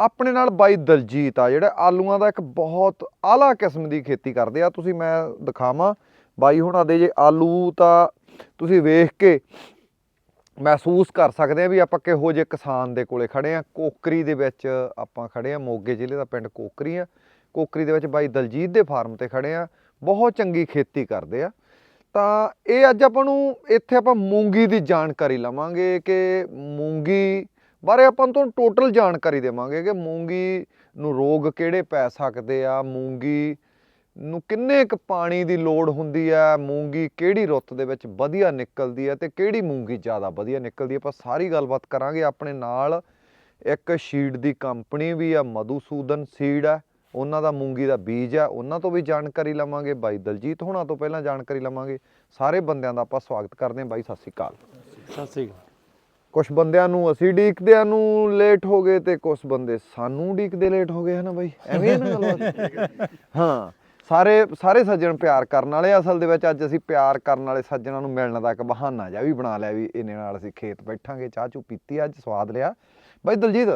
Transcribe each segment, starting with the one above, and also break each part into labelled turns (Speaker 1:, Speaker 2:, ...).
Speaker 1: ਆਪਣੇ ਨਾਲ ਬਾਈ ਦਲਜੀਤ ਆ, ਜਿਹੜਾ ਆਲੂਆਂ ਦਾ ਇੱਕ ਬਹੁਤ ਆਲਾ ਕਿਸਮ ਦੀ ਖੇਤੀ ਕਰਦੇ ਆ। ਤੁਸੀਂ ਮੈਂ ਦਿਖਾਵਾਂ। ਬਾਈ ਹੁਣਾਂ ਦੇ ਜੇ ਆਲੂ ਤਾਂ ਤੁਸੀਂ ਵੇਖ ਕੇ ਮਹਿਸੂਸ ਕਰ ਸਕਦੇ ਆ ਵੀ ਆਪਾਂ ਕਿਹੋ ਜਿਹੇ ਕਿਸਾਨ ਦੇ ਕੋਲੇ ਖੜੇ ਆ। ਕੋਕਰੀ ਦੇ ਵਿੱਚ ਆਪਾਂ ਖੜੇ ਆ, ਮੋਗੇ ਜ਼ਿਲ੍ਹੇ ਦਾ ਪਿੰਡ ਕੋਕਰੀ ਆ। ਕੋਕਰੀ ਦੇ ਵਿੱਚ ਬਾਈ ਦਲਜੀਤ ਦੇ ਫਾਰਮ ਤੇ ਖੜੇ ਆ, ਬਹੁਤ ਚੰਗੀ ਖੇਤੀ ਕਰਦੇ ਆ। ਤਾਂ ਇਹ ਅੱਜ ਆਪਾਂ ਨੂੰ ਇੱਥੇ ਆਪਾਂ ਮੂੰਗੀ ਦੀ ਜਾਣਕਾਰੀ ਲਵਾਂਗੇ ਕਿ ਮੂੰਗੀ ਬਾਰੇ ਆਪਾਂ ਨੂੰ ਤੁਹਾਨੂੰ ਟੋਟਲ ਜਾਣਕਾਰੀ ਦੇਵਾਂਗੇ ਕਿ ਮੂੰਗੀ ਨੂੰ ਰੋਗ ਕਿਹੜੇ ਪੈ ਸਕਦੇ ਆ, ਮੂੰਗੀ ਨੂੰ ਕਿੰਨੇ ਕੁ ਪਾਣੀ ਦੀ ਲੋੜ ਹੁੰਦੀ ਆ, ਮੂੰਗੀ ਕਿਹੜੀ ਰੁੱਤ ਦੇ ਵਿੱਚ ਵਧੀਆ ਨਿਕਲਦੀ ਆ ਤੇ ਕਿਹੜੀ ਮੂੰਗੀ ਜ਼ਿਆਦਾ ਵਧੀਆ ਨਿਕਲਦੀ ਆ, ਆਪਾਂ ਸਾਰੀ ਗੱਲਬਾਤ ਕਰਾਂਗੇ। ਆਪਣੇ ਨਾਲ ਇੱਕ ਸ਼ੀਡ ਦੀ ਕੰਪਨੀ ਵੀ ਆ, ਮਧੂਸੂਦਨ ਸੀਡ ਆ, ਉਹਨਾਂ ਦਾ ਮੂੰਗੀ ਦਾ ਬੀਜ ਆ, ਉਹਨਾਂ ਤੋਂ ਵੀ ਜਾਣਕਾਰੀ ਲਵਾਂਗੇ। ਬਾਈ ਦਲਜੀਤ ਹੋਣਾ ਤੋਂ ਪਹਿਲਾਂ ਜਾਣਕਾਰੀ ਲਵਾਂਗੇ। ਸਾਰੇ ਬੰਦਿਆਂ ਦਾ ਆਪਾਂ ਸਵਾਗਤ ਕਰਦੇ ਹਾਂ। ਬਾਈ, ਸਤਿ ਸ਼੍ਰੀ ਅਕਾਲ।
Speaker 2: ਸਤਿ ਸ੍ਰੀ ਅਕਾਲ।
Speaker 1: ਕੁਝ ਬੰਦਿਆਂ ਨੂੰ ਅਸੀਂ ਡੀਕਦਿਆਂ ਨੂੰ ਲੇਟ ਹੋ ਗਏ ਤੇ ਕੁਝ ਬੰਦੇ ਸਾਨੂੰ ਡੀਕਦੇ ਲੇਟ ਹੋ ਗਏ, ਹਨਾ ਬਾਈ? ਐਵੇਂ ਹੈ ਨਾ। ਗੱਲਬਾਤ ਹਾਂ, ਸਾਰੇ ਸਾਰੇ ਸੱਜਣ ਪਿਆਰ ਕਰਨ ਵਾਲੇ ਅਸਲ ਦੇ ਵਿੱਚ, ਅੱਜ ਅਸੀਂ ਪਿਆਰ ਕਰਨ ਵਾਲੇ ਸੱਜਣਾਂ ਨੂੰ ਮਿਲਣ ਦਾ ਇੱਕ ਬਹਾਨਾ ਜਿਹਾ ਵੀ ਬਣਾ ਲਿਆ ਵੀ ਇਹਨੇ ਨਾਲ ਅਸੀਂ ਖੇਤ ਬੈਠਾਂਗੇ, ਚਾਹ ਚੂ ਪੀਤੀ, ਅੱਜ ਸਵਾਦ ਲਿਆ। ਬਾਈ ਦਲਜੀਤ,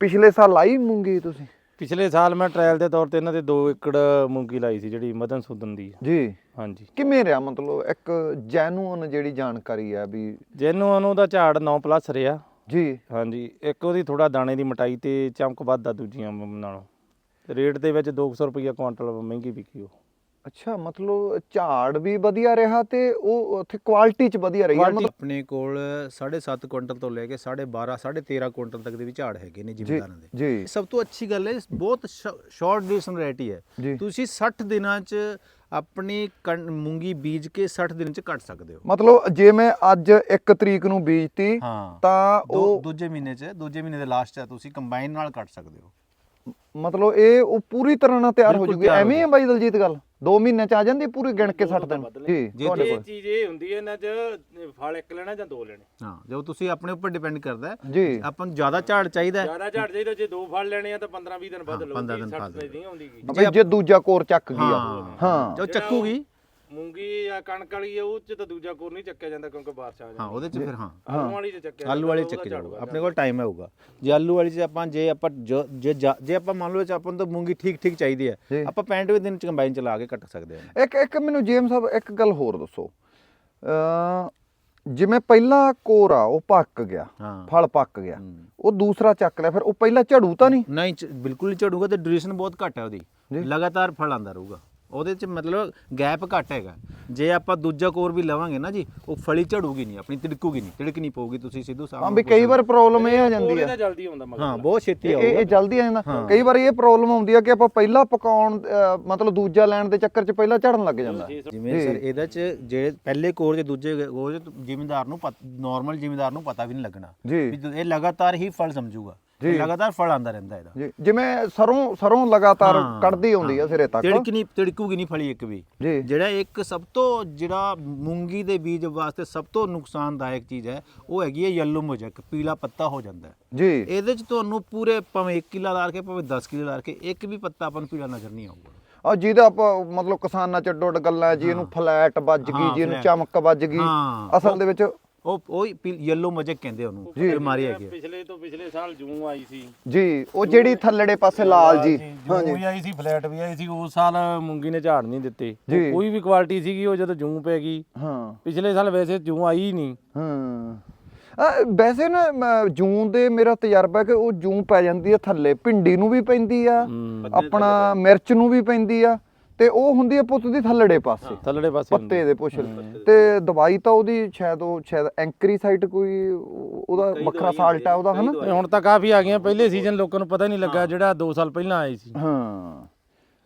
Speaker 1: ਪਿਛਲੇ ਸਾਲ ਲਾਈ ਮੂੰਗੀ ਤੁਸੀਂ?
Speaker 2: ਪਿਛਲੇ ਸਾਲ ਮੈਂ ਟ੍ਰਾਇਲ ਦੇ ਤੌਰ ਤੇ ਇਹਨਾਂ ਦੇ 2 ਏਕੜ ਮੂੰਗੀ ਲਾਈ ਸੀ ਜਿਹੜੀ ਮਦਨ ਸੁਦਨ ਦੀ
Speaker 1: ਜੀ।
Speaker 2: ਹਾਂਜੀ।
Speaker 1: ਕਿਵੇਂ ਰਿਹਾ ਮਤਲਬ ਇੱਕ ਜੈਨੂਅਨ ਜਿਹੜੀ ਜਾਣਕਾਰੀ ਆ ਵੀ
Speaker 2: ਜਿਹਨੂੰ ਉਹਨੂੰ ਦਾ ਝਾੜ 9 ਪਲੱਸ ਰਿਹਾ।
Speaker 1: ਜੀ।
Speaker 2: ਹਾਂਜੀ ਇੱਕ ਉਹਦੀ ਥੋੜਾ ਦਾਣੇ ਦੀ ਮਟਾਈ ਤੇ ਚਮਕ ਵੱਧ ਆ ਦੂਜੀਆਂ ਨਾਲੋਂ। ਰੇਟ ਦੇ ਵਿੱਚ 200 ਰੁਪਈਆ ਕੁਆਂਟਲ ਮਹਿੰਗੀ ਵਿਕੀ ਉਹ।
Speaker 1: ਅੱਛਾ ਮਤਲਬ ਝਾੜ ਵੀ ਵਧੀਆ ਰਿਹਾ ਤੇ ਉਹ ਉੱਥੇ ਕੁਆਲਿਟੀ ਚ ਵਧੀਆ ਰਹੀ ਮਤਲਬ
Speaker 3: ਆਪਣੇ ਕੋਲ 7.5 ਕੁਇੰਟਲ ਤੋਂ ਲੈ ਕੇ 12.5 13.5 ਕੁਇੰਟਲ ਤੱਕ ਦੇ ਵੀ ਝਾੜ ਹੈਗੇ ਨੇ ਜ਼ਿਮੀਂਦਾਰਾਂ ਦੇ।
Speaker 1: ਜੀ।
Speaker 3: ਸਭ ਤੋਂ ਅੱਛੀ ਗੱਲ ਹੈ ਬਹੁਤ ਸ਼ਾਰਟ ਡਿਊਰੇਸ਼ਨ ਵੈਰਾਈਟੀ ਹੈ। ਤੁਸੀਂ 60 ਦਿਨਾਂ 'ਚ ਆਪਣੀ ਮੂੰਗੀ ਬੀਜ ਕੇ 60 ਦਿਨ 'ਚ ਕੱਟ ਸਕਦੇ ਹੋ।
Speaker 1: ਮਤਲਬ ਜੇ ਮੈਂ ਅੱਜ 1 ਤਰੀਕ ਨੂੰ ਬੀਜਤੀ ਤਾਂ ਉਹ
Speaker 3: ਦੂਜੇ ਮਹੀਨੇ 'ਚ ਦੂਜੇ ਮਹੀਨੇ ਦੇ ਲਾਸਟ 'ਚ ਤੁਸੀਂ ਕੰਬਾਈਨ ਨਾਲ ਕੱਟ ਸਕਦੇ ਹੋ।
Speaker 1: ਮਤਲਬ ਇਹ ਉਹ ਪੂਰੀ ਤਰ੍ਹਾਂ ਨਾਲ ਤਿਆਰ ਹੋ ਜੂਗੀ ਐਵੇਂ ਹੈ ਬਾਈ ਦਲਜੀਤ ਗੱਲ? 2 ਮਹੀਨਿਆਂ ਚ ਆ ਜਾਂਦੀ ਪੂਰੀ ਗਿਣ ਕੇ 60 ਦਿਨ। ਜੀ
Speaker 3: ਜੇ
Speaker 1: ਤੁਹਾਡੇ
Speaker 2: ਇਹ
Speaker 1: ਕੋਲ।
Speaker 2: ਚੀਜ਼ ਇਹ ਹੁੰਦੀ ਹੈ ਇਹਨਾਂ 'ਚ ਫਲ ਇੱਕ ਲੈਣਾ ਜਾਂ ਦੋ ਲੈਣੇ?
Speaker 3: ਹਾਂ ਜਦੋਂ ਤੁਸੀਂ ਆਪਣੇ ਉੱਪਰ ਡਿਪੈਂਡ ਕਰਦਾ ਹੈ
Speaker 1: ਜੀ।
Speaker 3: ਆਪਾਂ ਨੂੰ ਜ਼ਿਆਦਾ ਝਾੜ ਚਾਹੀਦਾ ਹੈ।
Speaker 2: ਜ਼ਿਆਦਾ ਝਾੜ ਚਾਹੀਦਾ ਜੇ ਦੋ ਫਲ ਲੈਣੇ ਆ ਤਾਂ 15 20 ਦਿਨ ਬਾਅਦ
Speaker 3: ਹਾਂ,
Speaker 2: ਲਓ
Speaker 3: 15 ਦਿਨ
Speaker 2: 60
Speaker 3: ਬਾਅਦ
Speaker 2: ਨਹੀਂ ਆਉਂਦੀ ਗੀ।
Speaker 1: ਜੇ ਦੂਜਾ ਕੋਰ ਚੱਕ ਗਿਆ
Speaker 3: ਹਾਂ
Speaker 1: ਹਾਂ।
Speaker 3: ਜੋ ਚੱਕੂਗੀ
Speaker 2: ਮੂੰਗੀ ਆ ਕਣਕ ਵਾਲੀ ਆ ਉਹ 'ਚ ਤਾਂ ਦੂਜਾ ਕੋਰ ਨਹੀਂ ਚੱਕਿਆ ਜਾਂਦਾ ਕਿਉਂਕਿ ਬਾਰਿਸ਼ ਆ ਜਾਂਦੀ
Speaker 3: ਹਾਂ ਉਹਦੇ 'ਚ ਫਿਰ ਹਾਂ।
Speaker 2: ਆਲੂ ਵਾਲੀ 'ਚ ਚੱਕਿਆ
Speaker 3: ਆਲੂ ਵਾਲੇ ਚੱਕੇ ਜਾਊਗਾ ਆਪਣੇ ਕੋਲ ਟਾਈਮ ਹੋਊਗਾ। ਜੇ ਆਲੂ ਵਾਲੀ 'ਚ ਆਪਾਂ ਜੇ ਆਪਾਂ ਜੋ- ਜੇ ਜਾ- ਜੇ ਆਪਾਂ ਮੰਨ ਲਓ ਜੇ ਆਪਾਂ ਨੂੰ ਤਾਂ ਮੂੰਗੀ ਠੀਕ ਠੀਕ ਚਾਹੀਦੀ
Speaker 1: ਜੀ।
Speaker 3: ਹੈ ਆਪਾਂ 65 ਦਿਨ ਚ ਕੰਬਾਈਨ ਚਲਾ ਕੇ ਕੱਟ ਸਕਦੇ ਹਾਂ।
Speaker 1: ਇੱਕ ਇੱਕ ਮੈਨੂੰ ਜੇਮ ਸਾਹਿਬ ਇੱਕ ਗੱਲ ਹੋਰ ਦੱਸੋ। ਅ ਜਿਵੇਂ ਪਹਿਲਾ ਕੋਰ ਆ ਉਹ ਪੱਕ ਗਿਆ
Speaker 3: ਹਾਂ।
Speaker 1: ਫਲ ਪੱਕ ਗਿਆ
Speaker 3: ਹੂੰ।
Speaker 1: ਉਹ ਦੂਸਰਾ ਚੱਕ ਲਿਆ ਫਿਰ ਉਹ ਪਹਿਲਾਂ ਝੜੂ ਤਾਂ ਨਹੀਂ?
Speaker 3: ਨਹੀਂ ਚ- ਬਿਲਕੁਲ ਨਹੀਂ ਝੜੂਗਾ ਤੇ ਡਿਊਰੇਸ਼ਨ ਬਹੁਤ ਘੱਟ ਹੈ ਉਹਦੀ।
Speaker 1: ਜੀ।
Speaker 3: ਲਗਾਤਾਰ ਫਲ ਆਂਦਾ ਰਹੂਗਾ। ਉਹਦੇ ਚ ਮਤਲਬ ਗੈਪ ਘੱਟ ਹੈਗਾ। ਜੇ ਆਪਾਂ ਦੂਜਾ ਕੋਰ ਵੀ ਲਵਾਂਗੇ ਨਾ ਜੀ ਉਹ ਫਲੀ ਝੜੂਗੀ ਨਹੀਂ ਆਪਣੀ ਤਿੜਕੂਗੀ ਨਹੀਂ ਤਿੜਕ ਨਹੀਂ ਪਊਗੀ ਤੁਸੀਂ ਸਿੱਧੂ ਸਾਹਿਬ
Speaker 1: ਹਾਂ ਵੀ ਕਈ ਵਾਰ ਪ੍ਰੋਬਲਮ ਇਹ ਆ ਜਾਂਦੀ ਆ।
Speaker 2: ਤਾਂ ਜਲਦੀ ਆਉਂਦਾ ਮਗਰ।
Speaker 3: ਹਾਂ ਬਹੁਤ ਛੇਤੀ ਆਊਗਾ
Speaker 1: ਇਹ ਜਲਦੀ ਆ ਜਾਂਦਾ। ਕਈ ਵਾਰ ਇਹ ਪ੍ਰੋਬਲਮ ਆਉਂਦੀ ਆ ਕਿ ਆਪਾਂ ਪਹਿਲਾਂ ਪਕਾਉਣ ਮਤਲਬ ਦੂਜਾ ਲੈਣ ਦੇ ਚੱਕਰ 'ਚ ਪਹਿਲਾਂ ਝੜਨ ਲੱਗ ਜਾਂਦਾ।
Speaker 3: ਜਿਵੇਂ ਸਰ ਇਹਦੇ ਚ ਜਿਹੜੇ ਪਹਿਲੇ ਕੋਰ ਜੇ ਦੂਜੇ ਕੋਰ ਜ਼ਿਮੀਂਦਾਰ ਨੂੰ ਨਾਰਮਲ ਜ਼ਿਮੀਂਦਾਰ ਨੂੰ ਪਤਾ ਵੀ ਨਹੀਂ ਲੱਗਣਾ।
Speaker 1: ਜੀ।
Speaker 3: ਵੀ ਇਹ ਲਗਾਤਾਰ ਹੀ ਫਲ ਸਮਝੂਗਾ। ਲਗਾਤਾਰ ਫਲ ਆਂਦਾ ਰਹਿੰਦਾ ਇਹਦਾ।
Speaker 1: ਜੀ ਜਿਵੇਂ ਸਰੋਂ ਸਰੋਂ ਲਗਾਤਾਰ ਕੱਢਦੀ ਆਉਂਦੀ ਆ ਸਿਰੇ ਤੱਕ।
Speaker 3: ਤਿੜਕ ਨਹੀਂ ਤਿੜਕੂਗੀ ਨਹੀਂ ਫਲੀ ਇੱਕ ਵੀ। ਜਿਹੜਾ ਇੱਕ ਸਭ ਤੋਂ ਜਿਹੜਾ ਮੂੰਗੀ ਦੇ ਬੀਜ ਵਾਸਤੇ ਸਭ ਤੋਂ ਨੁਕਸਾਨਦਾਇਕ ਚੀਜ਼ ਹੈ ਉਹ ਹੈਗੀ ਹੈ ਯੈਲੋ ਮੋਜਕ ਪੀਲਾ ਪੱਤਾ ਹੋ ਜਾਂਦਾ
Speaker 1: ਜੀ।
Speaker 3: ਇਹਦੇ ਚ ਤੁਹਾਨੂੰ ਪੂਰੇ ਭਾਵੇਂ 1 ਕਿੱਲਾ ਲਾ ਕੇ ਭਾਵੇਂ 10 ਕਿੱਲਾ ਲਾ ਕੇ ਇੱਕ ਵੀ ਪੱਤਾ ਆਪਾਂ ਨੂੰ ਪੀਲਾ ਨਜ਼ਰ ਨਹੀਂ ਆਊਗਾ।
Speaker 1: ਆ ਜਿਹਦਾ ਆਪਾਂ ਮਤਲਬ ਕਿਸਾਨਾਂ ਚ ਡੋਡ ਗੱਲਾਂ ਜੀ ਇਹਨੂੰ ਫਲੈਟ ਵੱਜ ਗਈ ਜੀ ਇਹਨੂੰ। ਚਮਕ ਵੱਜ ਗਈ। ਅਸਲ ਦੇ ਵਿੱਚ
Speaker 3: ਉਹ ਉਹ ਯੈਲੋ ਮੋਜਕ ਕਹਿੰਦੇ ਉਹਨੂੰ ਬਿਮਾਰੀ ਹੈਗੀ ਹੈ
Speaker 2: ਪਿਛਲੇ ਤੋਂ ਪਿਛਲੇ ਸਾਲ ਜੂਨ ਆਈ ਸੀ।
Speaker 1: ਜੀ ਉਹ ਜਿਹੜੀ ਥੱਲੜੇ ਪਾਸੇ ਲਾਲ ਜੀ।
Speaker 2: ਜੂੰ ਵੀ ਆਈ ਸੀ ਫਲੈਟ ਵੀ ਆਈ ਸੀ ਉਸ ਸਾਲ ਮੂੰਗੀ ਨੇ ਝਾੜ ਨਹੀਂ ਦਿੱਤੇ। ਉਹ
Speaker 1: ਜੀ।
Speaker 2: ਕੋਈ ਵੀ ਕੁਆਲਿਟੀ ਸੀਗੀ ਉਹ ਜਦੋਂ ਜੂੰ ਪੈ ਗਈ।
Speaker 1: ਹਾਂ।
Speaker 2: ਪਿਛਲੇ ਸਾਲ ਵੈਸੇ ਜੂੰ ਆਈ ਹੀ ਨਹੀਂ।
Speaker 1: ਹਾਂ। ਆ, ਵੈਸੇ ਨਾ ਮ- ਜੂਨ ਦੇ ਮੇਰਾ ਤਜਰਬਾ ਹੈ ਕਿ ਉਹ ਜੂੰ ਪੈ ਜਾਂਦੀ ਆ ਥੱਲੇ। ਭਿੰਡੀ ਨੂੰ ਵੀ ਪੈਂਦੀ ਆ ਆਪਣਾ ਮਿਰਚ ਨੂੰ ਵੀ ਪੈਂਦੀ ਆ। ਤੇ ਉਹ ਹੁੰਦੀ ਆ ਪੁੱਤ ਦੀ ਥੱਲੜੇ ਪਾਸੇ।
Speaker 2: ਥੱਲੜੇ ਪਾਸੇ।
Speaker 1: ਪੱਤੇ ਦੇ ਪੁੱਛਲ ਤੇ ਦਵਾਈ ਤਾਂ ਉਹਦੀ ਸ਼ਾਇਦ ਉਹ ਸ਼ਾਇਦ ਐਂਕਰੀਸਾਈਟ ਕੋਈ ਉਹ- ਉਹਦਾ ਵੱਖਰਾ ਸਾਲਟ ਆ ਉਹਦਾ ਹਨਾ?
Speaker 2: ਹੁਣ ਤਾਂ ਕਾਫੀ ਆ ਗਈਆਂ ਪਹਿਲੇ ਸੀਜ਼ਨ ਲੋਕਾਂ ਨੂੰ ਪਤਾ ਹੀ ਨਹੀਂ ਲੱਗਾ ਜਿਹੜਾ 2 ਸਾਲ ਪਹਿਲਾਂ ਆਈ ਸੀ।
Speaker 1: ਹਾਂ।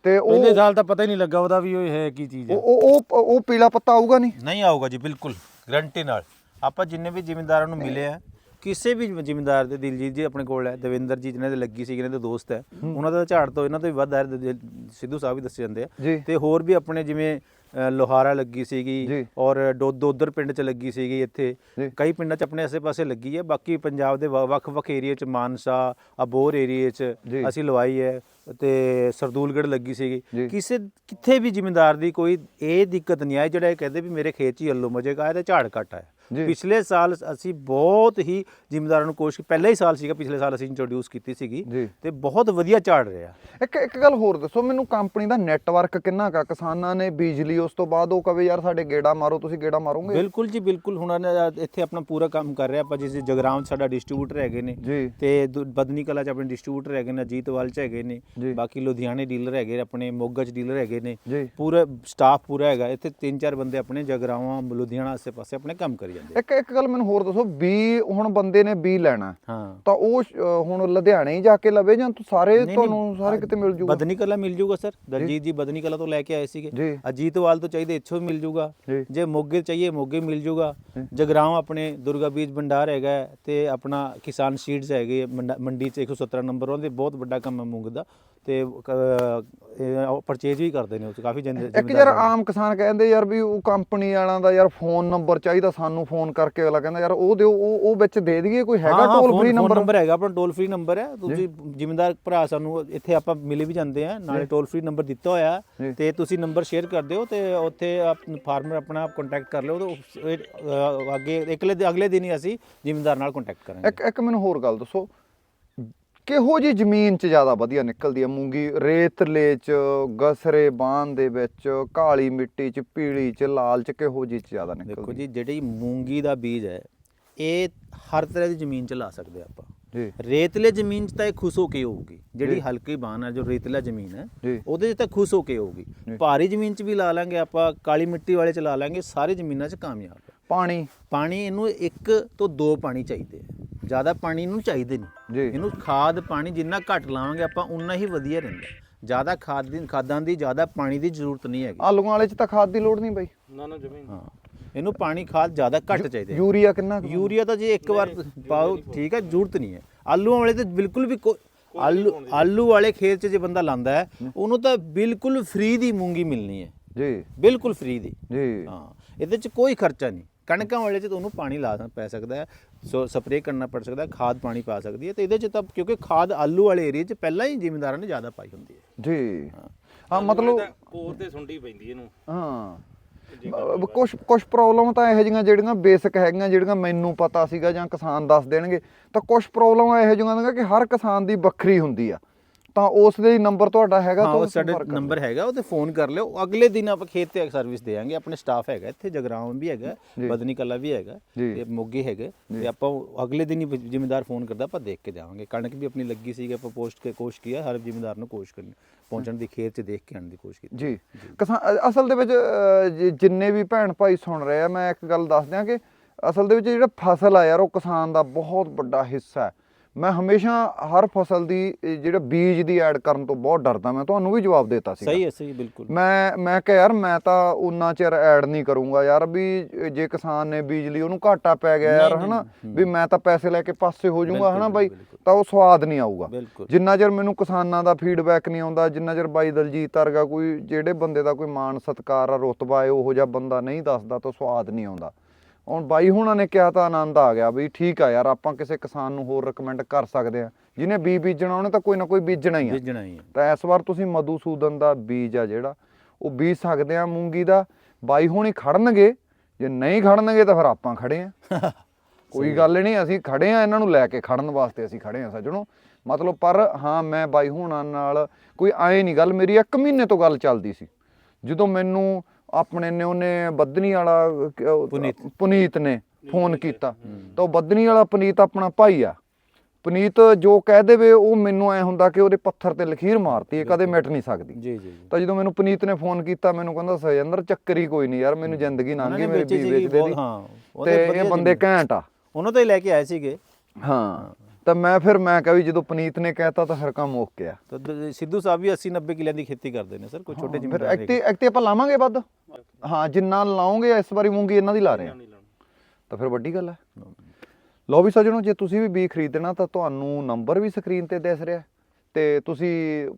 Speaker 1: ਤੇ ਉਹ
Speaker 2: ਪਹਿਲੇ ਸਾਲ ਤਾਂ ਪਤਾ ਹੀ ਨਹੀਂ ਲੱਗਾ ਉਹਦਾ ਵੀ ਉਹ ਹੈ ਕੀ ਚੀਜ਼ ਹੈ।
Speaker 1: ਉਹ ਉਹ ਉਹ- ਉਹ ਪੀਲਾ ਪੱਤਾ ਆਊਗਾ ਨਹੀਂ?
Speaker 3: ਨਹੀਂ ਆਊਗਾ ਜੀ ਬਿਲਕੁਲ ਗਰੰਟੀ ਨਾਲ। ਆਪਾਂ ਜਿੰਨੇ ਵੀ ਜ਼ਿਮੀਂਦਾਰਾਂ ਨੂੰ ਮਿਲੇ ਆ ਕਿਸੇ ਵੀ ਜ਼ਿਮੀਂਦਾਰ ਦੇ ਦਿਲਜੀਤ ਜੀ ਆਪਣੇ ਕੋਲ ਹੈ ਦਵਿੰਦਰ ਜੀ ਜਿਹਨਾਂ ਦੇ ਲੱਗੀ ਸੀ ਇਹਨਾਂ ਦੇ ਦੋਸਤ ਹੈ ਉਹਨਾਂ ਦਾ ਝਾੜ ਤੋਂ ਇਹਨਾਂ ਤੋਂ ਵੀ ਵੱਧ ਹੈ ਦ- ਸਿੱਧੂ ਸਾਹਿਬ ਵੀ ਦੱਸੇ ਜਾਂਦੇ ਆ
Speaker 1: ਜੀ
Speaker 3: ਤੇ ਹੋਰ ਵੀ ਆਪਣੇ ਜਿਵੇਂ ਅ, ਲੋਹਾਰਾ ਲੱਗੀ
Speaker 1: ਜੀ।
Speaker 3: ਸੀਗੀ ਔਰ ਦੋ ਦੋਦਰ ਪਿੰਡ ਚ ਲੱਗੀ ਸੀਗੀ ਇੱਥੇ
Speaker 1: ਜੀ।
Speaker 3: ਕਈ ਪਿੰਡਾਂ ਚ ਆਪਣੇ ਆਸੇ-ਪਾਸੇ ਲੱਗੀ ਹੈ ਬਾਕੀ ਪੰਜਾਬ ਦੇ ਵ- ਵੱਖ-ਵੱਖ ਏਰੀਆ ਚ ਮਾਨਸਾ ਅਬੋਰ ਏਰੀਆ ਚ
Speaker 1: ਜੀ।
Speaker 3: ਅਸੀਂ ਲਵਾਈ ਹੈ ਤੇ ਸਰਦੂਲਗੜ੍ਹ ਲੱਗੀ ਸੀਗੀ
Speaker 1: ਜੀ।
Speaker 3: ਕਿਸੇ ਕਿੱਥੇ ਵੀ ਜ਼ਿਮੀਂਦਾਰ ਦੀ ਕੋਈ ਇਹ ਦਿੱਕਤ ਨਹੀਂ ਆਈ ਜਿਹੜਾ ਇਹ ਕਹਿੰਦੇ ਵੀ ਮੇਰੇ ਖੇਤ 'ਚ ਯੈਲੋ ਮਜੇ ਆਇਆ ਤੇ ਝਾੜ ਘੱਟ ਆਇਆ
Speaker 1: ਜੀ।
Speaker 3: ਪਿਛਲੇ ਸਾਲ ਅਸੀਂ ਬਹੁਤ ਹੀ ਜ਼ਿਮੀਂਦਾਰਾਂ ਨੂੰ ਕੋਸ਼ਿਸ਼ ਪਹਿਲਾ ਹੀ ਸਾਲ ਸੀਗਾ ਪਿਛਲੇ ਸਾਲ ਅਸੀਂ ਇੰਟਰੋਡਿਊਸ ਕੀਤੀ ਸੀਗੀ ਤੇ ਬਹੁਤ ਵਧੀਆ ਝਾੜ ਰਿਹਾ।
Speaker 1: ਇੱਕ ਇੱਕ ਗੱਲ ਹੋਰ ਦੱਸੋ ਮੈਨੂੰ ਕੰਪਨੀ ਦਾ ਨੈਟਵਰਕ ਕਿੰਨਾ ਕਾ ਕਿਸਾਨਾਂ ਨੇ ਬਿਜਲੀ ਉਸ ਤੋਂ ਬਾਅਦ ਉਹ ਕਵੇ ਯਾਰ ਸਾਡੇ ਗੇੜਾ ਮਾਰੋ ਤੁਸੀਂ ਗੇੜਾ ਮਾਰੋਗੇ?
Speaker 3: ਬਿਲਕੁਲ ਜੀ ਬਿਲਕੁਲ। ਹੁਣ ਇੱਥੇ ਆਪਣਾ ਪੂਰਾ ਕੰਮ ਕਰ ਰਿਹਾ ਆਪਾਂ ਜਿਸ ਜਗਰਾਮ ਸਾਡਾ ਡਿਸਟ੍ਰੀਬਿਊਟਰ ਹੈਗੇ ਨੇ ਤੇ ਬਦਨੀ ਕਲਾ ਚ ਆਪਣੇ ਡਿਸਟ੍ਰੀਬਿਊਟਰ ਹੈਗੇ ਨੇ ਅਜੀਤਵਾਲ ਚ ਹੈਗੇ ਨੇ। ਬਾਕੀ ਲੁਧਿਆਣੇ ਡੀਲਰ ਹੈਗੇ ਆਪਣੇ ਮੋਗਾ ਚ ਡੀਲਰ ਹੈਗੇ ਨੇ। ਪੂਰਾ ਸਟਾਫ ਪੂਰਾ ਹੈਗਾ ਇੱਥੇ ਤਿੰਨ ਚਾਰ ਬੰਦੇ ਆਪਣੇ ਜਗਰਾਵਾਂ ਲੁਧਿਆਣਾ ਆਸੇ ਪਾਸੇ ਆਪਣੇ ਕੰਮ ਕਰੀ ਜਾਂਦੇ
Speaker 1: ਇੱਕ ਇੱਕ ਗੱਲ ਮੈਨੂੰ ਹੋਰ ਦੱਸੋ ਬੀ ਹੁਣ ਬੰਦੇ ਨੇ ਬੀ ਲੈਣਾ।
Speaker 3: ਹਾਂ।
Speaker 1: ਤਾਂ ਉਹ ਹੁਣ ਲੁਧਿਆਣੇ ਹੀ ਜਾ ਕੇ ਲਵੇ ਜਾਂ ਤੂੰ ਸਾਰੇ ਤੁਹਾਨੂੰ ਸਾਰੇ ਕਿਤੇ ਮਿਲ ਜੂਗਾ?
Speaker 3: ਬਦਨੀ ਕਲਾ ਮਿਲ ਜੂਗਾ ਸਰ। ਦਲਜੀਤ ਜੀ ਬਦਨੀ ਕਲਾ ਤੋਂ ਲੈ ਕੇ ਆਏ ਸੀਗੇ। ਅਜੀਤਵਾਲ ਤੋਂ ਚਾਹੀਦੇ ਇੱਥੋਂ ਮਿਲ ਜੂਗਾ।
Speaker 1: ਜੀ।
Speaker 3: ਮੋਗੇ ਚਾਹੀਏ ਮੋਗੇ ਮਿਲ ਜੂਗਾ। ਜਗਰਾਉਂ ਆਪਣੇ ਦੁਰਗਾ ਬੀਜ ਭੰਡਾਰ ਹੈਗਾ ਤੇ ਆਪਣਾ ਕਿਸਾਨ ਸੀਡਸ ਹੈਗੇ ਮੰਡਾ- ਮੰਡੀ ਚ 117 ਨੰਬਰ ਉਹਦੇ ਬਹੁਤ ਵੱਡਾ ਕੰਮ ਹੈ ਮੂੰਗ ਦਾ। ਤੇ ਪਰਚੇਜ ਵੀ ਕਰਦੇ ਨੇ ਉਹ 'ਚ ਕਾਫੀ ਜਿੰਦ
Speaker 1: ਇੱਕ ਯਾਰ ਆਮ ਕਿਸਾਨ ਕਹਿੰਦੇ ਯਾਰ ਵੀ ਉਹ ਕੰਪਨੀ ਵਾਲਿਆਂ ਦਾ ਯਾਰ ਫੋਨ ਨੰਬਰ ਚਾਹੀਦਾ ਸਾਨੂੰ ਫੋਨ ਕਰਕੇ ਅਗਲਾ ਕਹਿੰਦਾ ਯਾਰ ਉਹ ਦਿਓ ਉਹ ਉਹ ਵਿੱਚ ਦੇ ਦਈਏ ਕੋਈ ਹੈਗਾ ਟੋਲ ਫ੍ਰੀ ਨੰਬਰ
Speaker 3: ਨੰਬਰ ਹੈਗਾ ਆਪਣਾ ਟੋਲ ਫ੍ਰੀ ਨੰਬਰ ਹੈ। ਤੁਸੀਂ ਜ਼ਿਮੀਂਦਾਰ ਭਰਾ ਸਾਨੂੰ ਇੱਥੇ ਆਪਾਂ ਮਿਲੇ ਵੀ ਜਾਂਦੇ ਆ ਨਾਲੇ ਟੋਲ ਫ੍ਰੀ ਨੰਬਰ ਦਿੱਤਾ ਹੋਇਆ। ਤੇ ਤੁਸੀਂ ਨੰਬਰ ਸ਼ੇਅਰ ਕਰ ਦਿਓ ਤੇ ਉੱਥੇ ਫਾਰਮਰ ਆਪਣਾ ਕੰਟੈਕਟ ਕਰ ਲਿਓ ਤੇ ਅੱਗੇ ਇਕਲੇ ਅਗਲੇ ਦਿਨ ਹੀ ਅਸੀਂ ਜ਼ਿਮੀਂਦਾਰ ਨਾਲ ਕੰਟੈਕਟ ਕਰਾਂਗੇ।
Speaker 1: ਇੱਕ ਇੱਕ ਮੈਨੂੰ ਹੋਰ ਗੱਲ ਦੱਸੋ। ਕਿਹੋ ਜੀ ਜ਼ਮੀਨ 'ਚ ਜ਼ਿਆਦਾ ਵਧੀਆ ਨਿਕਲਦੀ ਹੈ ਮੂੰਗੀ ਰੇਤਲੇ 'ਚ ਗਸਰੇ ਬਾਨ ਦੇ ਵਿੱਚ ਕਾਲੀ ਮਿੱਟੀ 'ਚ ਪੀਲੀ 'ਚ ਲਾਲ 'ਚ ਕਿਹੋ ਜੀ 'ਚ ਜ਼ਿਆਦਾ
Speaker 3: ਦੇਖੋ
Speaker 1: ਨਿਕਲਦੀ
Speaker 3: ਜੀ ਜਿਹੜੀ ਮੂੰਗੀ ਦਾ ਬੀਜ ਹੈ ਇਹ ਹਰ ਤਰ੍ਹਾਂ ਦੀ ਜ਼ਮੀਨ 'ਚ ਲਾ ਸਕਦੇ ਆਪਾਂ।
Speaker 1: ਜੀ।
Speaker 3: ਰੇਤਲੇ ਜ਼ਮੀਨ 'ਚ ਤਾਂ ਇਹ ਖੁਸ਼ ਹੋ ਕੇ ਹੋਊਗੀ। ਜਿਹੜੀ। ਹਲਕੀ ਬਾਨ ਹੈ ਜੋ ਰੇਤਲਾ ਜ਼ਮੀਨ ਹੈ ਉਹਦੇ 'ਚ ਤਾਂ ਖੁਸ਼ ਹੋ ਕੇ ਹੋਊਗੀ। ਭਾਰੀ ਜ਼ਮੀਨ 'ਚ ਵੀ ਲਾ ਲਾਂਗੇ ਆਪਾਂ ਕਾਲੀ ਮਿੱਟੀ ਵਾਲੇ 'ਚ ਲਾ ਲਾਂਗੇ ਸਾਰੀ ਜ਼ਮੀਨਾਂ 'ਚ ਕਾਮਯਾਬ ਹੈ।
Speaker 1: ਪਾਣੀ?
Speaker 3: ਪਾਣੀ ਇਹਨੂੰ ਇੱਕ ਤੋਂ ਦੋ ਪਾਣੀ ਚਾਹੀਦੇ ਆ। ਜ਼ਿਆਦਾ ਪਾਣੀ ਇਹਨੂੰ ਚਾਹੀਦੇ ਨਹੀਂ।
Speaker 1: ਜੀ।
Speaker 3: ਇਹਨੂੰ ਖਾਦ ਪਾਣੀ ਜਿੰਨਾ ਘੱਟ ਲਾਵਾਂਗੇ ਆਪਾਂ ਉਨਾ ਹੀ ਵਧੀਆ ਰਹਿੰਦਾ। ਜ਼ਿਆਦਾ ਖਾਦ ਦੀ ਖਾਦਾਂ ਦੀ ਜ਼ਿਆਦਾ ਪਾਣੀ ਦੀ ਜ਼ਰੂਰਤ ਨਹੀਂ ਹੈਗੀ।
Speaker 1: ਆਲੂਆਂ ਵਾਲੇ 'ਚ ਤਾਂ ਖਾਦ ਦੀ ਲੋੜ ਨਹੀਂ ਬਾਈ।
Speaker 2: ਨਾ ਨਾ ਜਮੀਨ।
Speaker 3: ਹਾਂ। ਇਹਨੂੰ ਪਾਣੀ ਖਾਦ ਜ਼ਿਆਦਾ ਘੱਟ ਚਾਹੀਦੇ।
Speaker 1: ਯੂਰੀਆ ਕਿੰਨਾ ਕੁ?
Speaker 3: ਯੂਰੀਆ ਤਾਂ ਜੇ ਇੱਕ ਵਾਰ ਪਾਓ ਠੀਕ ਹੈ ਜ਼ਰੂਰਤ ਨਹੀਂ ਹੈ। ਆਲੂਆਂ ਵਾਲੇ ਤੇ ਬਿਲਕੁਲ ਵੀ ਕੋਈ ਆਲੂ ਆਲੂ ਵਾਲੇ ਖੇਤ 'ਚ ਜੇ ਬੰਦਾ ਲਾਂਦਾ ਹੈ। ਉਹਨੂੰ ਤਾਂ ਬਿਲਕੁਲ ਫ੍ਰੀ ਦੀ ਮੂੰਗੀ ਮਿਲਣੀ ਹੈ।
Speaker 1: ਜੀ।
Speaker 3: ਬਿਲਕੁਲ ਫ੍ਰੀ ਦੀ।
Speaker 1: ਜੀ।
Speaker 3: ਹਾਂ। ਇਹਦੇ 'ਚ ਕੋਈ ਖਰਚਾ ਨਹੀਂ। ਕਣਕਾਂ ਵਾਲੇ 'ਚ ਤੁਹਾਨੂੰ ਪਾਣੀ ਲਾ ਪੈ ਸਕਦਾ ਹੈ ਸੋ ਸਪਰੇਅ ਕਰਨਾ ਪੜ ਸਕਦਾ ਹੈ ਖਾਦ ਪਾਣੀ ਪਾ ਸਕਦੀ ਹੈ ਤੇ ਇਹਦੇ 'ਚ ਤਾਂ ਕਿਉਂਕਿ ਖਾਦ ਆਲੂ ਵਾਲੇ ਏਰੀਆ 'ਚ ਪਹਿਲਾਂ ਹੀ ਜ਼ਿਮੀਂਦਾਰਾਂ ਨੇ ਜ਼ਿਆਦਾ ਪਾਈ ਹੁੰਦੀ ਹੈ।
Speaker 1: ਜੀ। ਹਾਂ। ਮਤਲਬ
Speaker 2: ਕੋਰ ਤੇ ਸੁੰਡੀ ਪੈਂਦੀ ਇਹਨੂੰ।
Speaker 1: ਹਾਂ। ਕੁਝ ਕੁਝ ਪ੍ਰੋਬਲਮ ਤਾਂ ਇਹੋ ਜਿਹੀਆਂ ਜਿਹੜੀਆਂ ਬੇਸਿਕ ਹੈਗੀਆਂ ਜਿਹੜੀਆਂ ਮੈਨੂੰ ਪਤਾ ਸੀਗਾ ਜਾਂ ਕਿਸਾਨ ਦੱਸ ਦੇਣਗੇ ਤਾਂ ਕੁਝ ਪ੍ਰੋਬਲਮ ਇਹੋ ਜਿਹੀਆਂ ਨੇ ਕਿ ਹਰ ਕਿਸਾਨ ਦੀ ਵੱਖਰੀ ਹੁੰਦੀ ਆ। ਤਾਂ ਉਸ ਦੇ ਨੰਬਰ ਤੁਹਾਡਾ ਹੈਗਾ
Speaker 3: ਹਾਂ ਸਾਡੇ। ਨੰਬਰ ਹੈਗਾ ਉਹ ਤੇ ਫੋਨ ਕਰ ਲਿਓ। ਅਗਲੇ ਦਿਨ ਆਪਾਂ ਖੇਤ ਤੇ ਸਰਵਿਸ ਦੇਵਾਂਗੇ ਆਪਣੇ ਸਟਾਫ ਹੈਗਾ ਇੱਥੇ ਜਗਰਾਉਂ ਵੀ ਹੈਗਾ। ਬਦਨੀ ਕਲਾ ਵੀ ਹੈਗਾ। ਤੇ ਮੋਗੇ ਹੈਗੇ ਤੇ ਆਪਾਂ ਅਗਲੇ ਦਿਨ ਹੀ ਜ਼ਿਮੀਂਦਾਰ ਫੋਨ ਕਰਦਾ ਆਪਾਂ ਦੇਖ ਕੇ ਜਾਵਾਂਗੇ। ਕਣਕ ਵੀ ਆਪਣੀ ਲੱਗੀ ਸੀਗੀ ਆਪਾਂ ਪੋਸਟ ਕੇ ਕੋਸ਼ਿਸ਼ ਕੀਤਾ ਹਰ ਜ਼ਿਮੀਂਦਾਰ ਨੂੰ ਕੋਸ਼ਿਸ਼ ਕਰਨੀ ਪਹੁੰਚਣ ਦੀ ਖੇਤ 'ਚ ਦੇਖ ਕੇ ਆਉਣ ਦੀ ਕੋਸ਼ਿਸ਼ ਕੀਤੀ।
Speaker 1: ਜੀ। ਕਿਸਾਨ ਅਸਲ ਦੇ ਵਿੱਚ ਜਿੰਨੇ ਵੀ ਭੈਣ ਭਾਈ ਸੁਣ ਰਹੇ ਆ ਮੈਂ ਇੱਕ ਗੱਲ ਦੱਸ ਦਿਆਂ ਕਿ ਅਸਲ ਦੇ ਵਿੱਚ ਜਿਹੜਾ ਫਸਲ ਆ ਯਾਰ ਉਹ ਕਿਸਾਨ ਦਾ ਬਹੁਤ ਵੱਡਾ ਹਿੱਸਾ ਹੈ। ਮੈਂ ਹਮੇਸ਼ਾ ਹਰ ਫਸਲ ਦੀ ਜਿਹੜਾ ਬੀਜ ਦੀ ਐਡ ਕਰਨ ਤੋਂ ਬਹੁਤ ਡਰਦਾ ਮੈਂ ਤੁਹਾਨੂੰ ਵੀ ਜਵਾਬ ਦਿੱਤਾ ਸੀ
Speaker 3: ਸਹੀ ਹੈ ਸਹੀ ਬਿਲਕੁਲ।
Speaker 1: ਮੈਂ ਮੈਂ ਕਿਹਾ ਯਾਰ ਮੈਂ ਤਾਂ ਉਨਾ ਚਿਰ ਐਡ ਨਹੀਂ ਕਰੂੰਗਾ ਯਾਰ ਵੀ ਜੇ ਕਿਸਾਨ ਨੇ ਬੀਜ ਲਈ ਉਹਨੂੰ ਘਾਟਾ ਪੈ ਗਿਆ ਯਾਰ ਹਨਾ? ਵੀ ਮੈਂ ਤਾਂ ਪੈਸੇ ਲੈ ਕੇ ਪਾਸੇ ਹੋ ਜਾਊਂਗਾ ਹਨਾ ਬਾਈ। ਤਾਂ ਉਹ ਸਵਾਦ ਨਹੀਂ ਆਊਗਾ। ਜਿੰਨਾ ਚਿਰ ਮੈਨੂੰ ਕਿਸਾਨਾਂ ਦਾ ਫੀਡਬੈਕ ਨਹੀਂ ਆਉਂਦਾ ਜਿੰਨਾ ਚਿਰ ਬਾਈ ਦਲਜੀਤ ਵਰਗਾ ਕੋਈ ਜਿਹੜੇ ਬੰਦੇ ਦਾ ਕੋਈ ਮਾਣ ਸਤਕਾਰ ਆ ਰੁਤਬਾ ਹੈ ਉਹੋ ਜਿਹਾ ਬੰਦਾ ਨਹੀਂ ਦੱਸਦਾ ਤਾਂ ਸਵਾਦ ਨਹੀਂ ਆਉਂਦਾ। ਹੁਣ ਬਾਈ ਹੁਣਾਂ ਨੇ ਕਿਹਾ ਤਾਂ ਆਨੰਦ ਆ ਗਿਆ ਵੀ ਠੀਕ ਆ ਯਾਰ ਆਪਾਂ ਕਿਸੇ ਕਿਸਾਨ ਨੂੰ ਹੋਰ ਰეკਮੈਂਡ ਕਰ ਸਕਦੇ ਆ। ਜਿਹਨੇ ਬੀ ਬੀਜਣਾ ਉਹਨੇ ਤਾਂ ਕੋਈ ਨਾ ਕੋਈ ਬੀਜਣਾ ਹੀ ਆ।
Speaker 3: ਬੀਜਣਾ ਹੀ ਹੈ
Speaker 1: ਤਾਂ ਇਸ ਵਾਰ ਤੁਸੀਂ ਮਧੂਸੂਦਨ ਦਾ ਬੀਜ ਆ ਜਿਹੜਾ ਉਹ ਬੀਜ ਸਕਦੇ ਆ ਮੂੰਗੀ ਦਾ। ਬਾਈ ਹੁਣੀ ਖੜਨਗੇ ਜੇ ਨਹੀਂ ਖੜਨਗੇ ਤਾਂ ਫਿਰ ਆਪਾਂ ਖੜੇ ਆ। ਕੋਈ ਗੱਲ ਨਹੀਂ ਅਸੀਂ ਖੜੇ ਆ ਇਹਨਾਂ ਨੂੰ ਲੈ ਕੇ ਖੜਨ ਵਾਸਤੇ ਅਸੀਂ ਖੜੇ ਆ ਸੱਜਣੋ। ਮਤਲਬ ਪਰ ਹਾਂ ਮੈਂ ਬਾਈ ਹੁਣਾਂ ਨਾਲ ਕੋਈ ਆਏ ਨਹੀਂ ਗੱਲ ਮੇਰੀ ਇੱਕ ਮਹੀਨੇ ਤੋਂ ਗੱਲ ਚੱਲਦੀ ਸੀ। ਜਦੋਂ ਮੈਨੂੰ ਆਪਣੇ ਨੇ ਉਹਨੇ ਬੱਦਨੀ ਵਾਲਾ
Speaker 3: ਪੁਨੀਤ।
Speaker 1: ਨੇ ਫੋਨ ਕੀਤਾ। ਤਾਂ ਉਹ ਬੱਦਨੀ ਵਾਲਾ ਪੁਨੀਤ ਆਪਣਾ ਭਾਈ ਆ। ਪੁਨੀਤ ਜੋ ਕਹਿ ਦੇਵੇ ਉਹ ਮੈਨੂੰ ਐ ਹੁੰਦਾ ਕਿ ਉਹਦੇ ਪੱਥਰ ਤੇ ਲਖੀਰ ਮਾਰਤੀ ਹੈ ਕਦੇ ਮਿਟ ਨਹੀਂ ਸਕਦੀ।
Speaker 3: ਜੀ ਜੀ
Speaker 1: ਤਾਂ ਜਦੋਂ ਮੈਨੂੰ ਪੁਨੀਤ ਨੇ ਫੋਨ ਕੀਤਾ ਮੈਨੂੰ ਕਹਿੰਦਾ ਸਜਿੰਦਰ ਚੱਕਰ ਹੀ ਕੋਈ ਨਹੀਂ ਯਾਰ ਮੈਨੂੰ ਜ਼ਿੰਦਗੀ ਲੰਘ
Speaker 3: ਉਹਨਾਂ
Speaker 1: ਗਈ
Speaker 3: ਨੇ
Speaker 1: ਮੇਰੇ
Speaker 3: ਵੇਚੀ
Speaker 1: ਵੀ
Speaker 3: ਸੀਗੀ
Speaker 1: ਵੇਚ ਦੇ ਦੀ
Speaker 3: ਹਾਂ।
Speaker 1: ਤੇ ਇਹ ਬੰਦੇ। ਘੈਂਟ ਆ।
Speaker 3: ਉਹਨਾਂ ਤੋਂ ਹੀ ਲੈ ਕੇ ਆਏ ਸੀਗੇ।
Speaker 1: ਹਾਂ। ਤਾਂ ਮੈਂ ਫਿਰ ਮੈਂ ਕਿਹਾ ਵੀ ਜਦੋਂ ਪੁਨੀਤ ਨੇ ਕਹਿਤਾ ਤਾਂ ਫਿਰ ਕੰਮ ਮੁੱਕ ਗਿਆ
Speaker 3: ਤਾਂ ਸਿੱਧੂ ਸਾਹਿਬ ਵੀ 80 90 ਕਿੱਲਿਆਂ ਦੀ ਖੇਤੀ ਕਰਦੇ ਨੇ ਸਰ ਕੋਈ ਛੋਟੇ
Speaker 1: ਫਿਰ
Speaker 3: ਜ਼ਿਮੀਂਦਾਰ
Speaker 1: ਐਕਟੀ ਐਕਟੀ ਆਪਾਂ ਲਾਵਾਂਗੇ ਵੱਧ? ਹਾਂ ਜਿੰਨਾ ਲਾਉਂਗੇ ਇਸ ਵਾਰੀ ਮੂੰਗੀ ਇਹਨਾਂ ਦੀ ਲਾ ਰਹੇ ਆ। ਤਾਂ ਫਿਰ ਵੱਡੀ ਗੱਲ ਹੈ ਲਓ ਵੀ ਸੱਜਣੋ ਜੇ ਤੁਸੀਂ ਵੀ ਬੀ ਖਰੀਦਣਾ ਤਾਂ ਤੁਹਾਨੂੰ ਨੰਬਰ ਵੀ ਸਕਰੀਨ ਤੇ ਦਿਸ ਰਿਹਾ। ਤੇ ਤੁਸੀਂ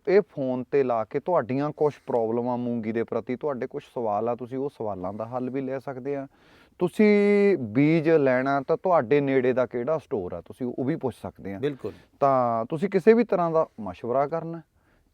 Speaker 1: ਇਹ ਫੋਨ ਤੇ ਲਾ ਕੇ ਤੁਹਾਡੀਆਂ ਕੁਝ ਪ੍ਰੋਬਲਮਾਂ ਮੂੰਗੀ ਦੇ ਪ੍ਰਤੀ ਤੁਹਾਡੇ ਕੁਝ ਸਵਾਲ ਆ ਤੁਸੀਂ ਉਹ ਸਵਾਲਾਂ ਦਾ ਹੱਲ ਵੀ ਲੈ ਸਕਦੇ ਆ। ਤੁਸੀਂ ਬੀਜ ਲੈਣਾ ਤਾਂ ਤੁਹਾਡੇ ਨੇੜੇ ਦਾ ਕਿਹੜਾ ਸਟੋਰ ਆ ਤੁਸੀਂ ਉਹ ਵੀ ਪੁੱਛ ਸਕਦੇ ਆ
Speaker 3: ਬਿਲਕੁਲ
Speaker 1: ਤਾਂ ਤੁਸੀਂ ਕਿਸੇ ਵੀ ਤਰ੍ਹਾਂ ਦਾ مشورہ ਕਰਨਾ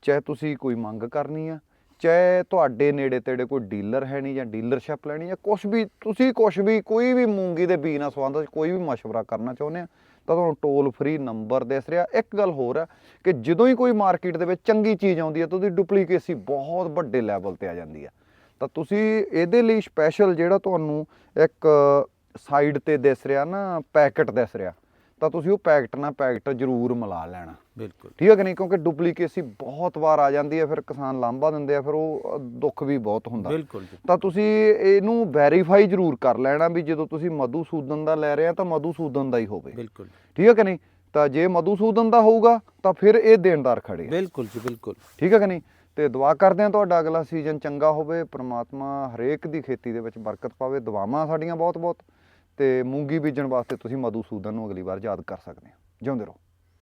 Speaker 1: ਚਾਹੇ ਤੁਸੀਂ ਕੋਈ ਮੰਗ ਕਰਨੀ ਆ ਚਾਹੇ ਤੁਹਾਡੇ ਨੇੜੇ ਤੇੜੇ ਕੋਈ ਡੀਲਰ ਹੈ ਨਹੀਂ ਜਾਂ ਡੀਲਰਸ਼ਿਪ ਲੈਣੀ ਜਾਂ ਕੁਝ ਵੀ ਤੁਸੀਂ ਕੁਝ ਵੀ ਕੋਈ ਵੀ ਮੂੰਗੀ ਦੇ ਬੀਜ ਨਾਲ ਸੰਬੰਧਿਤ ਵਿੱਚ ਕੋਈ ਵੀ ਮਸ਼ਵਰਾ ਕਰਨਾ ਚਾਹੁੰਦੇ ਆ ਤਾਂ ਤੁਹਾਨੂੰ ਟੋਲ ਫ੍ਰੀ ਨੰਬਰ ਦਿਸ ਰਿਹਾ ਇੱਕ ਗੱਲ ਹੋਰ ਹੈ ਕਿ ਜਦੋਂ ਹੀ ਕੋਈ ਮਾਰਕੀਟ ਦੇ ਵਿੱਚ ਚੰਗੀ ਚੀਜ਼ ਆਉਂਦੀ ਹੈ ਤਾਂ ਉਹਦੀ ਡੁਪਲੀਕੇਸੀ ਬਹੁਤ ਵੱਡੇ ਲੈਵਲ ਤੇ ਆ ਜਾਂਦੀ ਹੈ ਤਾਂ ਤੁਸੀਂ ਇਹਦੇ ਲਈ ਸਪੈਸ਼ਲ ਜਿਹੜਾ ਤੁਹਾਨੂੰ ਇੱਕ ਸਾਈਡ ਤੇ ਦਿਸ ਰਿਹਾ ਨਾ ਪੈਕਟ ਦਿਸ ਰਿਹਾ ਤਾਂ ਤੁਸੀਂ ਉਹ ਪੈਕਟ ਨਾਲ ਪੈਕਟ ਜ਼ਰੂਰ ਮਿਲਾ ਲੈਣਾ।
Speaker 3: ਬਿਲਕੁਲ।
Speaker 1: ਠੀਕ ਹੈ ਕਿ ਨਹੀਂ? ਕਿਉਂਕਿ ਡੁਪਲੀਕੇਸੀ ਬਹੁਤ ਵਾਰ ਆ ਜਾਂਦੀ ਹੈ ਫਿਰ ਕਿਸਾਨ ਲਾਂਭਾ ਦਿੰਦੇ ਆ ਫਿਰ ਉਹ ਦੁੱਖ ਵੀ ਬਹੁਤ ਹੁੰਦਾ।
Speaker 3: ਬਿਲਕੁਲ
Speaker 1: ਤਾਂ ਤੁਸੀਂ ਇਹਨੂੰ ਵੈਰੀਫਾਈ ਜ਼ਰੂਰ ਕਰ ਲੈਣਾ ਵੀ ਜਦੋਂ ਤੁਸੀਂ ਮਧੂਸੂਦਨ ਦਾ ਲੈ ਰਹੇ ਆ ਤਾਂ ਮਧੂਸੂਦਨ ਦਾ ਹੀ ਹੋਵੇ।
Speaker 3: ਬਿਲਕੁਲ
Speaker 1: ਠੀਕ ਹੈ ਕਿ ਨਹੀਂ? ਤਾਂ ਜੇ ਮਧੂਸੂਦਨ ਦਾ ਹੋਊਗਾ ਤਾਂ ਫਿਰ ਇਹ ਦੇਣਦਾਰ ਖੜੇ
Speaker 3: ਬਿਲਕੁਲ ਜੀ ਬਿਲਕੁਲ।
Speaker 1: ਠੀਕ ਹੈ ਕਿ ਨਹੀਂ? ਤੇ ਦੁਆ ਕਰਦੇ ਹਾਂ ਤੁਹਾਡਾ ਅਗਲਾ ਸੀਜ਼ਨ ਚੰਗਾ ਹੋਵੇ, ਪ੍ਰਮਾਤਮਾ ਹਰੇਕ ਦੀ ਖੇਤੀ ਦੇ ਵਿੱਚ ਬਰਕਤ ਪਾਵੇ, ਦੁਆਵਾਂ ਸਾਡੀਆਂ ਬਹੁਤ ਬਹੁਤ ਤੇ ਮੂੰਗੀ ਬੀਜਣ ਵਾਸਤੇ ਤੁਸੀਂ ਮਧੂ ਸੂਦਨ ਨੂੰ ਅਗਲੀ ਵਾਰ ਯਾਦ ਕਰ ਸਕਦੇ ਹੋ। ਜਿਉਂਦੇ ਰਹੋ।